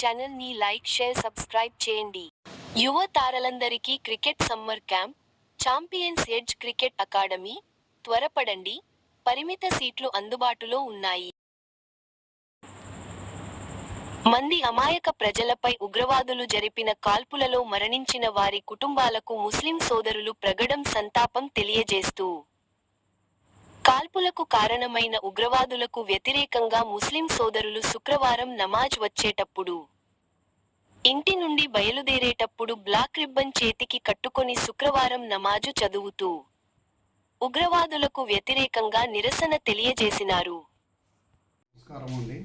ఛానల్ని like share subscribe చేయండి. యువ తారలందరికీ cricket summer camp champions edge cricket academy త్వరపడండి. పరిమిత సీట్లు అందుబాటులో ఉన్నాయి. మంది అమాయక ప్రజలపై ఉగ్రవాదులు జరిపిన కాల్పులలో మరణించిన వారి కుటుంబాలకు ముస్లిం సోదరులు ప్రగడం సంతాపం తెలియజేస్తూ కాల్పులకు కారణమైన ఉగ్రవాదులకు వ్యతిరేకంగా ముస్లిం సోదరులు శుక్రవారం నమాజ్ వచ్చేటప్పుడు ఇంటి నుండి బయలుదేరేటప్పుడు బ్లాక్ రిబ్బన్ చేతికి కట్టుకొని శుక్రవారం నమాజు చదువుతూ ఉగ్రవాదులకు వ్యతిరేకంగా నిరసన తెలియజేసినారు. నమస్కారం అండి.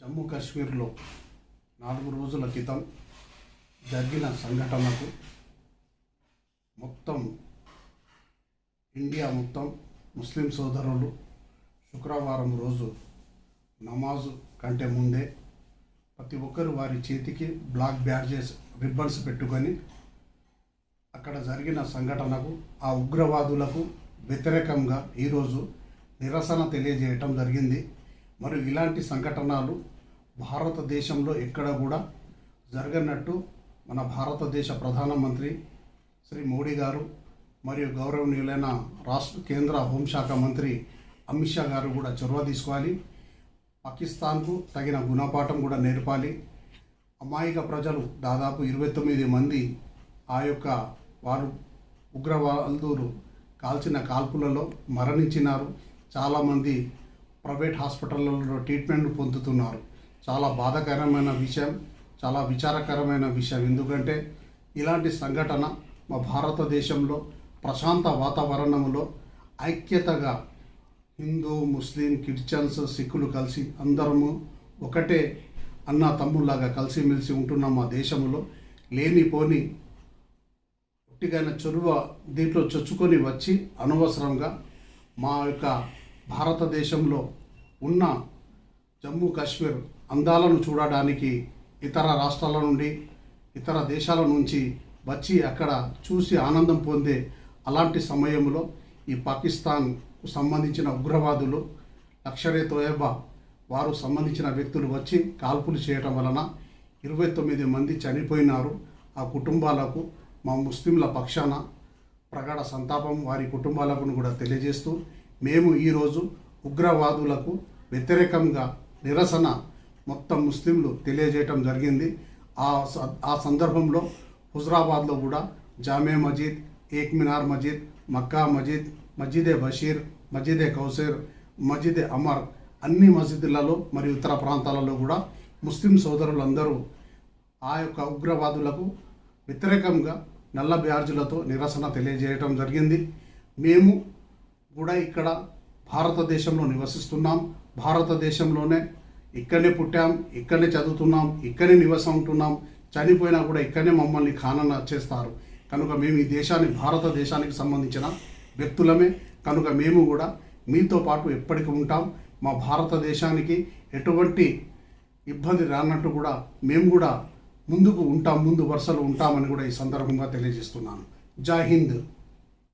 జమ్మూ కాశ్మీర్లో నాలుగు రోజుల క్రితం జరిగిన సంఘటనకు మొత్తం ఇండియా మొత్తం ముస్లిం సోదరులు శుక్రవారం రోజు నమాజు కంటే ముందే ప్రతి ఒక్కరు వారి చేతికి బ్లాక్ బ్యాడ్జెస్ రిబ్బన్స్ పెట్టుకొని అక్కడ జరిగిన సంఘటనకు ఆ ఉగ్రవాదులకు వ్యతిరేకంగా ఈరోజు నిరసన తెలియజేయటం జరిగింది. మరియు ఇలాంటి సంఘటనలు భారతదేశంలో ఎక్కడ కూడా జరగనట్టు మన భారతదేశ ప్రధానమంత్రి శ్రీ మోడీ గారు మరియు గౌరవనీయులైన రాష్ట్ర కేంద్ర హోంశాఖ మంత్రి అమిత్ షా గారు కూడా చొరవ తీసుకోవాలి. పాకిస్తాన్కు తగిన గుణపాఠం కూడా నేర్పాలి. అమాయక ప్రజలు దాదాపు ఇరవై తొమ్మిది మంది ఆ యొక్క వారు ఉగ్రవాదులు కాల్చిన కాల్పులలో మరణించినారు. చాలామంది ప్రైవేట్ హాస్పిటళ్ళలో ట్రీట్మెంట్ పొందుతున్నారు. చాలా బాధాకరమైన విషయం చాలా విచారకరమైన విషయం. ఎందుకంటే ఇలాంటి సంఘటన మా భారతదేశంలో ప్రశాంత వాతావరణంలో ఐక్యతగా హిందూ ముస్లిం క్రిస్టియన్స్ సిక్కులు కలిసి అందరము ఒకటే అన్న తమ్ముళ్ళలాగా కలిసిమెలిసి ఉంటున్న మా దేశంలో. లేనిపోని ఒట్టిగైన చొరువ దీంట్లో చొచ్చుకొని వచ్చి అనవసరంగా మా యొక్క భారతదేశంలో ఉన్న జమ్మూ కాశ్మీర్ అందాలను చూడడానికి ఇతర రాష్ట్రాల నుండి ఇతర దేశాల నుంచి వచ్చి అక్కడ చూసి ఆనందం పొందే అలాంటి సమయంలో ఈ పాకిస్తాన్కు సంబంధించిన ఉగ్రవాదులు లక్షరే తోయబా వారు సంబంధించిన వ్యక్తులు వచ్చి కాల్పులు చేయటం వలన ఇరవై తొమ్మిది మంది చనిపోయినారు. ఆ కుటుంబాలకు మా ముస్లింల పక్షాన ప్రగాఢ సంతాపం వారి కుటుంబాలకు కూడా తెలియజేస్తూ మేము ఈరోజు ఉగ్రవాదులకు వ్యతిరేకంగా నిరసన మొత్తం ముస్లింలు తెలియజేయటం జరిగింది. ఆ స- ఆ సందర్భంలో హుజరాబాద్లో కూడా జామే మజీద్ ఏక్ మినార్ మజీద్ మక్కా మజీద్ మస్జిదే బషీర్ మస్జిదే కౌసేర్ మస్జిదే అమర్ అన్ని మసీదులలో మరియు ఇతర ప్రాంతాలలో కూడా ముస్లిం సోదరులందరూ ఆ యొక్క ఉగ్రవాదులకు వ్యతిరేకంగా నల్ల బ్యార్జులతో నిరసన తెలియజేయటం జరిగింది మేము కూడా ఇక్కడ భారతదేశంలో నివసిస్తున్నాం భారతదేశంలోనే ఇక్కడనే పుట్టాం ఇక్కడనే చదువుతున్నాం ఇక్కడనే నివసం ఉంటున్నాం చనిపోయినా కూడా ఇక్కడనే మమ్మల్ని ఖానన చేస్తారు కనుక మేము ఈ దేశాన్ని భారతదేశానికి సంబంధించిన వ్యక్తులమే. కనుక మేము కూడా మీతో పాటు ఎప్పటికీ ఉంటాం. మా భారతదేశానికి ఎటువంటి ఇబ్బంది రానట్టు కూడా మేము కూడా ముందుకు ఉంటాం ముందు వరుసలు ఉంటామని కూడా ఈ సందర్భంగా తెలియజేస్తున్నాను. జై హింద్.